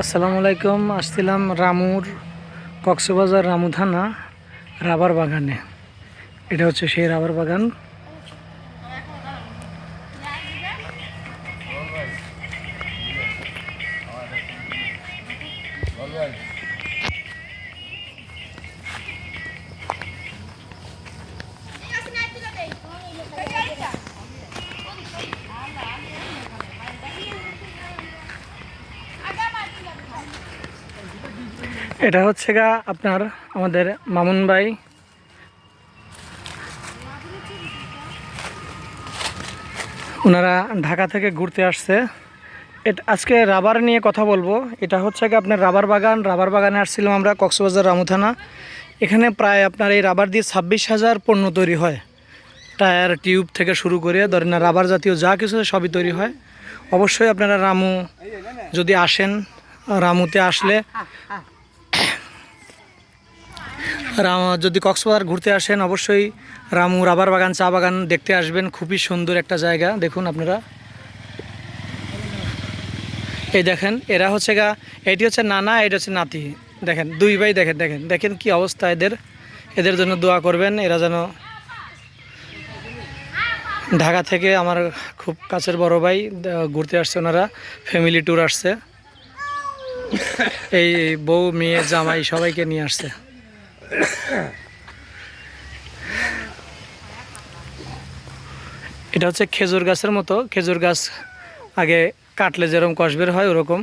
আসসালামু আলাইকুম আসছিলাম রামুর কক্সবাজার রামু থানা রাবার বাগানে। এটা হচ্ছে সেই রাবার বাগান। এটা হচ্ছে গা আপনার আমাদের মামুন ভাই। ওনারা ঢাকা থেকে ঘুরতে আসছে। এটা, আজকে রাবার নিয়ে কথা বলব। এটা হচ্ছে গিয়ে আপনার রাবার বাগান। রাবার বাগানে আসছিলাম আমরা কক্সবাজার রামু থানা এখানে প্রায় আপনার এই রাবার দিয়ে ছাব্বিশ হাজার পণ্য তৈরি হয়। টায়ার, টিউব থেকে শুরু করে ধরেন না, রাবার জাতীয় যা কিছু সবই তৈরি হয়। অবশ্যই আপনারা রামু যদি আসেন, রামুতে আসলে রাম, যদি কক্সবাজার ঘুরতে আসেন, অবশ্যই রামু রাবার বাগান, চা বাগান দেখতে আসবেন। খুবই সুন্দর একটা জায়গা। দেখুন আপনারা। এই দেখেন, এরা হচ্ছে গা, এটি হচ্ছে নানা, এটা হচ্ছে নাতি। দেখেন, দুই ভাই দেখেন দেখেন। দেখেন কি অবস্থা এদের। এদের জন্য দোয়া করবেন, এরা যেন ঢাকা থেকে আমার খুব কাছের বড় ভাই ঘুরতে আসছে ওনারা। ফ্যামিলি ট্যুর আসছে। এই বউ, মেয়ে, জামাই সবাইকে নিয়ে আসছে। এটা হচ্ছে খেজুর গাছের মতো। খেজুর গাছ আগে কাটলে যেরকম কষ বের হয় ওরকম।